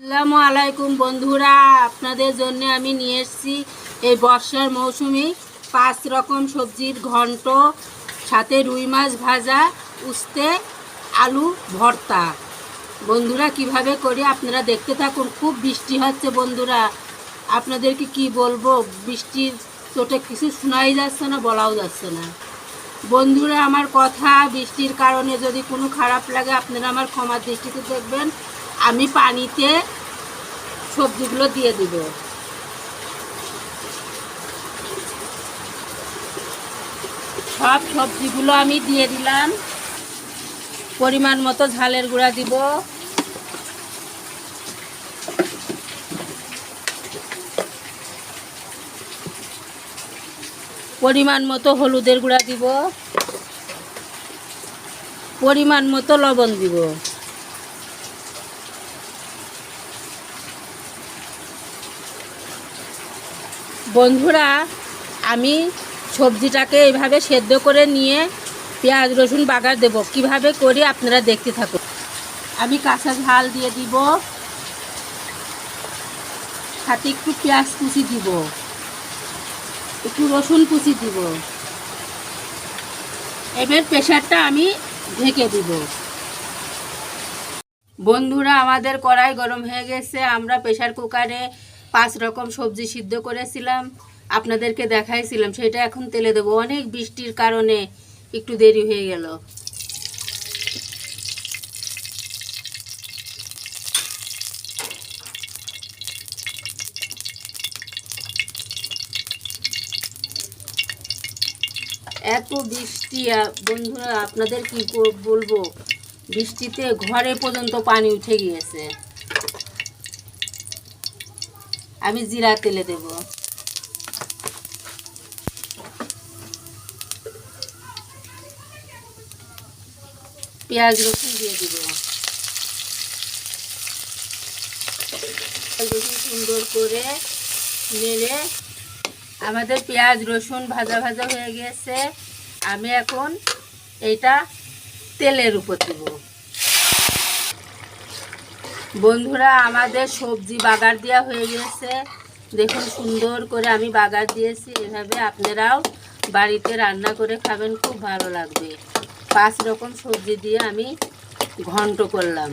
আসসালামু আলাইকুম বন্ধুরা, আপনাদের জন্য আমি নিয়ে এসেছি এই বর্ষার মৌসুমি পাঁচ রকম সবজির ঘন্ট, সাথে রুই মাছ ভাজা, উস্তে, আলু ভর্তা। বন্ধুরা, কীভাবে করি আপনারা দেখতে থাকুন, খুব বৃষ্টি হচ্ছে বন্ধুরা। আপনাদেরকে কি বলব, বৃষ্টির চোটে কিছু শোনাই যাচ্ছে না, বলাও যাচ্ছে না। বন্ধুরা, আমার কথা বৃষ্টির কারণে যদি কোনো খারাপ লাগে, আপনারা আমার ক্ষমার দৃষ্টিতে দেখবেন। আমি পানিতে সবজিগুলো দিয়ে দিব। সব সবজিগুলো আমি দিয়ে দিলাম। পরিমাণ মতো ঝালের গুঁড়া দিব। পরিমাণ মতো হলুদের গুঁড়া দিব। পরিমাণ মতো লবণ দিব। বন্ধুরা, আমি সবজিটাকে এইভাবে সেদ্ধ করে নিয়ে পেঁয়াজ, রসুন, বাগার দেব। কীভাবে করি আপনারা দেখতে থাকুন। আমি কাঁচা ঝাল দিয়ে দিব। সাথে একটু পেঁয়াজ কুচি দিব। একটু রসুন কুচি দিব। এবার প্রেশারটা আমি ঢেকে দিব। বন্ধুরা, আমাদের কড়াই গরম হয়ে গেছে। আমরা প্রেশার কুকারে পাঁচ রকম সবজি সিদ্ধ করেছিলাম, আপনাদেরকে দেখাইছিলাম, সেটা এখন তেলে দেবো। অনেক বৃষ্টির কারণে একটু দেরি হয়ে গেল। এত বৃষ্টি বন্ধুরা, আপনাদের কি, বলব? বৃষ্টিতে ঘরে পর্যন্ত পানি উঠে গিয়েছে। আমি জিরা তেলে দেব। পেঁয়াজ রসুন দিয়ে দিব। সুন্দর করে নেড়ে আমাদের পেঁয়াজ রসুন ভাজা ভাজা হয়ে গেছে। আমি এখন এইটা তেলের উপর দেব। বন্ধুরা, আমাদের সবজি বাগার দেওয়া হয়ে গেছে। দেখুন, সুন্দর করে আমি বাগার দিয়েছি। এভাবে আপনারাও বাড়িতে রান্না করে খাবেন, খুব ভালো লাগবে। পাঁচ রকম সবজি দিয়ে আমি ঘন্ট করলাম।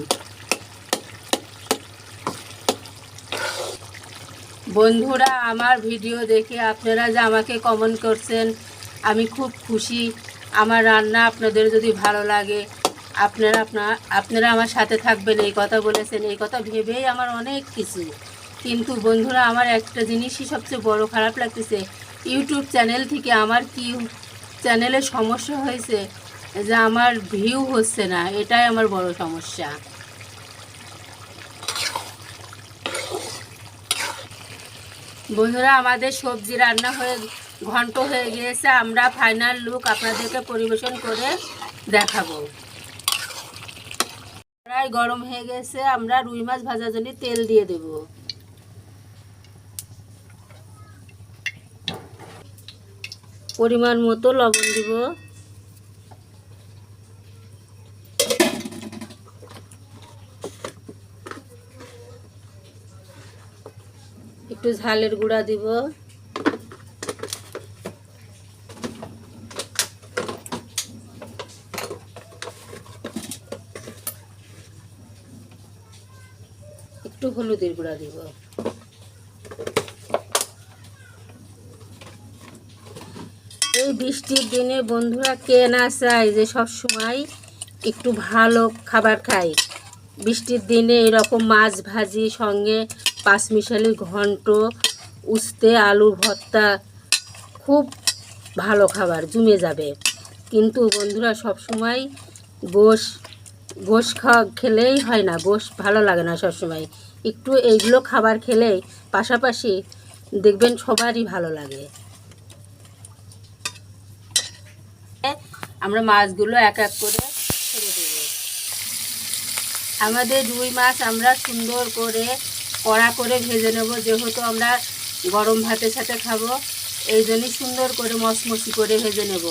বন্ধুরা, আমার ভিডিও দেখে আপনারা যে আমাকে কমেন্ট করছেন, আমি খুব খুশি। আমার রান্না আপনাদের যদি ভালো লাগে আপনারা আপনার, আপনারা আমার সাথে থাকবেন, এই কথা বলেছেন, এই কথা ভেবেই আমার অনেক কিছু। কিন্তু বন্ধুরা, আমার একটা জিনিসই সবচেয়ে বড় খারাপ লাগতেছে, ইউটিউব চ্যানেল থেকে আমার কি চ্যানেলে সমস্যা হয়েছে যে আমার ভিউ হচ্ছে না, এটাই আমার বড় সমস্যা। বন্ধুরা, আমাদের সবজি রান্না হয়ে, ঘন্ট হয়ে গিয়েছে, আমরা ফাইনাল লুক আপনাদেরকে পরিবেশন করে দেখাবো। প্রায় গরম হয়ে গেছে, আমরা রুই মাছ ভাজার জন্য তেল দিয়ে দেব। পরিমাণ মতো লবণ দিব। একটু ঝালের গুঁড়া দিব। একটু হলুদের গুঁড়া দিব। এই বৃষ্টির দিনে বন্ধুরা কে না চায় যে সব সময় একটু ভালো খাবার খাই। বৃষ্টির দিনে এরকম মাছ ভাজি, সঙ্গে পাঁচমিশালি ঘন্ট, উস্তে আলু ভর্তা, খুব ভালো খাবার, জমে যাবে। কিন্তু বন্ধুরা সব সময় গোশ গোশ খাওয়া খেলেই হয় না, গোশ ভালো লাগে না সবসময়। একটু এইগুলো খাবার খেলেই পাশাপাশি দেখবেন সবারই ভালো লাগে। আমরা মাছগুলো এক এক করে ছেড়ে দেবো। আমাদের রুই মাছ আমরা সুন্দর করে কড়া করে ভেজে নেব, যেহেতু আমরা গরম ভাতের সাথে খাব, এই জন্যই সুন্দর করে মচমচি করে ভেজে নেব।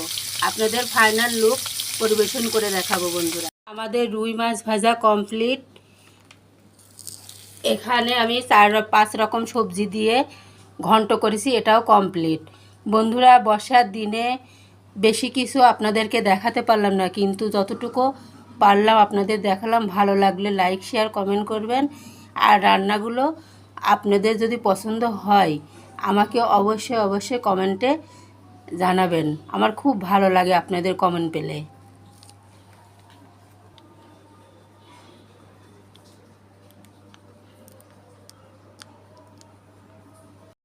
আপনাদের ফাইনাল লুক পরিবেশন করে দেখাবো বন্ধুরা। আমাদের রুই মাছ ভাজা কমপ্লিট এখানে আমি চার পাঁচ রকম সবজি দিয়ে ঘন্ট করেছি, এটাও কমপ্লিট বন্ধুরা, বর্ষার দিনে বেশি কিছু আপনাদেরকে দেখাতে পারলাম না, কিন্তু যতটুকু পারলাম আপনাদের দেখালাম, ভালো লাগলে লাইক শেয়ার কমেন্ট করবেন। আর রান্নাগুলো আপনাদের যদি পছন্দ হয়, আমাকে অবশ্যই অবশ্যই কমেন্টে জানাবেন। আমার খুব ভালো লাগে আপনাদের কমেন্ট পেলে।